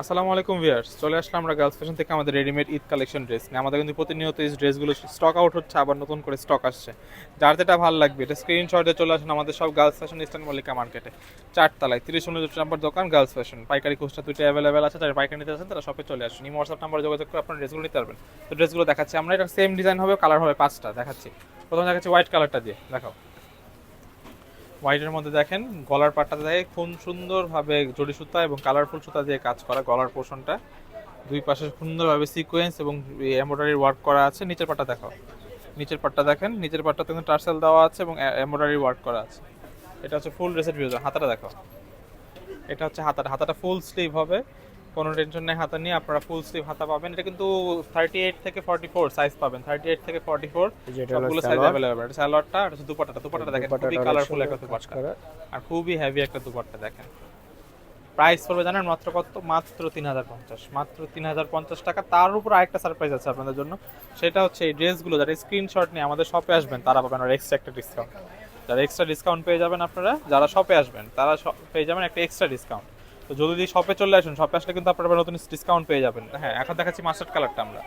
আসসালামু আলাইকুম ভিয়ার্স চলে আসলাম আমরা গার্লস ফ্যাশন থেকে আমাদের রেডিমেড ঈদ কালেকশন ড্রেস নিয়ে। আমাদের কিন্তু প্রতিনিয়ত এই ড্রেসগুলো স্টক আউট হচ্ছে, আবার নতুন করে স্টক আসছে। যার যেটা ভালো লাগবে, এটা স্ক্রিনশটে চলে আসুন আমাদের সব গার্লস ফ্যাশন ইস্টার্ন মল্লিকা মার্কেটে চারতলায়, তিরিশ উনচল্লিশ নম্বর দোকান গার্লস ফ্যাশন পাইকারি খুচরা দুইটা অ্যাভেলেবেল আছে, যারা পাইকারি নিতে আছেন তারা শপে চলে আসুন। এই হোয়াটসঅ্যাপ নাম্বার যোগাযোগ করে আপনার ড্রেসগুলো নিতে পারবেন। তো ড্রেসগুলো দেখাচ্ছি আমরা, এটা সেম ডিজাইন হবে কালার হবে পাঁচটা, দেখাচ্ছি। প্রথমে দেখাচ্ছি হোয়াইট কালারটা দিয়ে, দেখাও। হোয়াইটের মধ্যে দেখেন, গলার পাটটা দেখে খুব সুন্দরভাবে জড়ি সুতা এবং কালারফুল সুতা দিয়ে কাজ করা গলার পোর্শনটা দুই পাশে সুন্দরভাবে সিকোয়েন্স এবং এমব্রয়ডারি ওয়ার্ক করা আছে। নিচের পাটটা দেখো নিচের পাটটা দেখেন, নিচের পাটটাতে কিন্তু টার্সেল দেওয়া আছে এবং এমব্রয়ডারি ওয়ার্ক করা আছে। এটা হচ্ছে ফুল ড্রেসের ভিউজ হাতাটা দেখো এটা হচ্ছে হাতাটা। হাতাটা ফুল স্লিভ হবে। কোনো টেনশন নেই হাতা নিয়ে আপনারা ফুল স্লিভ হাতা পাবেন। এটা কিন্তু থার্টি এইট থেকে ফর্টি ফোর সাইজ পাবেন থার্টি এইট থেকে ফর্টি ফোর সবগুলো সাইজ। অ্যাভেলেবল এটা সালোয়ারটা আর হচ্ছে দুপাট্টাটা দুপাট্টাটা দেখেন খুবই কালারফুল একটা দুপাট্টা। আর খুবই হেভি একটা দুপাট্টা দেখেন। প্রাইস পড়বে জানেন মাত্র কত? মাত্র তিন হাজার পঞ্চাশ। মাত্র তিন হাজার পঞ্চাশ টাকা। তার উপর আরেকটা সারপ্রাইজ আছে আপনাদের জন্য। সেটা হচ্ছে এই ড্রেসগুলো যারা স্ক্রিনশট নিয়ে আমাদের শপে আসবেন তারা পাবেন আর এক্সট্রা একটা ডিসকাউন্ট যারা এক্সট্রা ডিসকাউন্ট পেয়ে যাবেন আপনারা যারা শপে আসবেন তারা পেয়ে যাবেন একটা এক্সট্রা ডিসকাউন্ট তো যদি শপে চলে আসুন শপে আসলে কিন্তু আপনারা নতুন ডিসকাউন্ট পেয়ে যাবেন। হ্যাঁ এখন দেখাচ্ছি মাস্টার্ড কালারটা আমরা।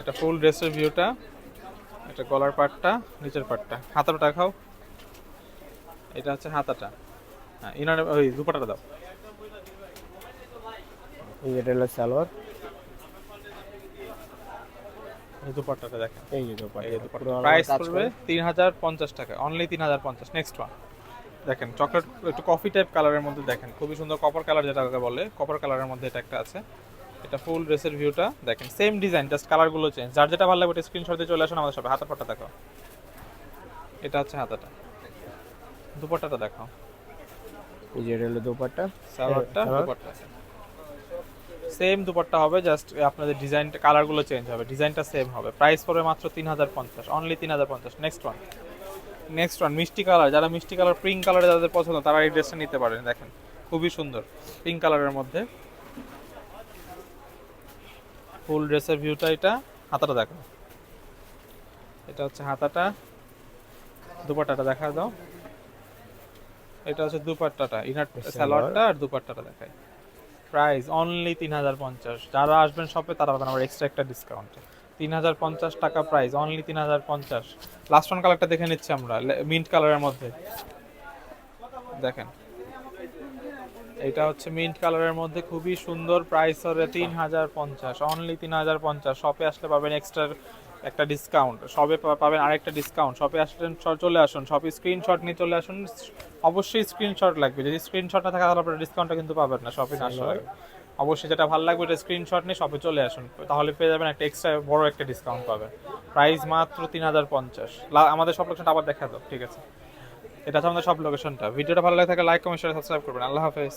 এটা ফুল ড্রেসের ভিউটা এটা গলার পাটটা নিচের পাটটা। হাতাটা খাও এটা হচ্ছে হাতাটা। হ্যাঁ ইনার ওই দুপাটাটা দাও। এই যেটা হলো সালোয়ার। এই দুপাট্টাটা দেখেন। এই যে দোপাট্টা। এই দুপাট্টা। all প্রাইস পড়বে। তিন হাজার পঞ্চাশ টাকা অনলি তিন হাজার পঞ্চাশ। নেক্সট ওয়ান দেখেন চকলেট একটু কফি টাইপ কালারের মধ্যে দেখেন। খুবই সুন্দর কপার কালার যেটাকে বলে কপার কালারের মধ্যে এটা একটা আছে। এটা ফুল ড্রেসের ভিউটা দেখেন সেম ডিজাইন জাস্ট কালারগুলো চেঞ্জ যার যেটা ভালো লাগবে ওটা স্ক্রিনশট দিয়ে চলে আসুন আমাদের সাথে হাতা পাটা দেখো। এটা হচ্ছে হাতাটা। দুপাট্টাটা দেখো। এই যেটা হলো দোপাট্টা। সালোয়ারটা সালোয়ার। দুপাট্টা সেম দুপাট্টা হবে জাস্ট আপনাদের ডিজাইনটা কালারগুলো চেঞ্জ হবে। ডিজাইনটা সেম হবে। প্রাইস পড়বে মাত্র তিন হাজার পঞ্চাশ। অনলি তিন হাজার পঞ্চাশ। নেক্সট ওয়ান নেক্সট ওয়ান মিষ্টি কালার। যারা মিষ্টি কালার পিঙ্ক কালারে যাদের পছন্দ তারা এই ড্রেসটা নিতে পারেন দেখেন। খুবই সুন্দর পিঙ্ক কালারের মধ্যে। ফুল ড্রেসের ভিউটা এটা হাতাটা দেখো। এটা হচ্ছে হাতাটা। দুপাট্টাটা দেখা দাও। এটা হচ্ছে দুপাট্টাটা ইনার সালোয়ার। সালোয়ারটা আর দুপাট্টাটা দেখায়। প্রাইস অনলি তিন হাজার পঞ্চাশ। যারা আসবেন শপে তারা পাবেন আবার এক্সট্রা একটা ডিসকাউন্ট তিন হাজার পঞ্চাশ টাকা প্রাইস অনলি তিন হাজার পঞ্চাশ। লাস্ট ওয়ান কালারটা দেখে নিচ্ছি আমরা মিন্ট কালারের মধ্যে। দেখেন। এটা হচ্ছে মিন্ট কালারের মধ্যে খুবই সুন্দর প্রাইস হবে তিন হাজার পঞ্চাশ অনলি তিন হাজার পঞ্চাশ। শপে আসলে পাবেন এক্সট্রা একটা ডিসকাউন্ট সবে পাবেন আরেকটা ডিসকাউন্ট শপে আসলেন চলে আসুন। শপে স্ক্রিনশট নিয়ে চলে আসুন। অবশ্যই স্ক্রিনশট লাগবে। যদি স্ক্রিনশট না থাকে, তাহলে আপনার ডিসকাউন্টটা কিন্তু পাবেন না শপে আসলে। অবশ্যই যেটা ভালো লাগবে এটা স্ক্রিনশট নিয়ে শপে চলে আসুন। তাহলে পেয়ে যাবেন একটা এক্সট্রা বড় একটা ডিসকাউন্ট পাবেন। প্রাইস মাত্র তিন হাজার পঞ্চাশ। আমাদের সব লোকেশনটা আবার দেখা দাও, ঠিক আছে? এটা হচ্ছে আমাদের সব লোকেশনটা ভিডিওটা ভালো লাগে থাকে লাইক কমেন্ট সাবস্ক্রাইব করবেন। আল্লাহ হাফেজ।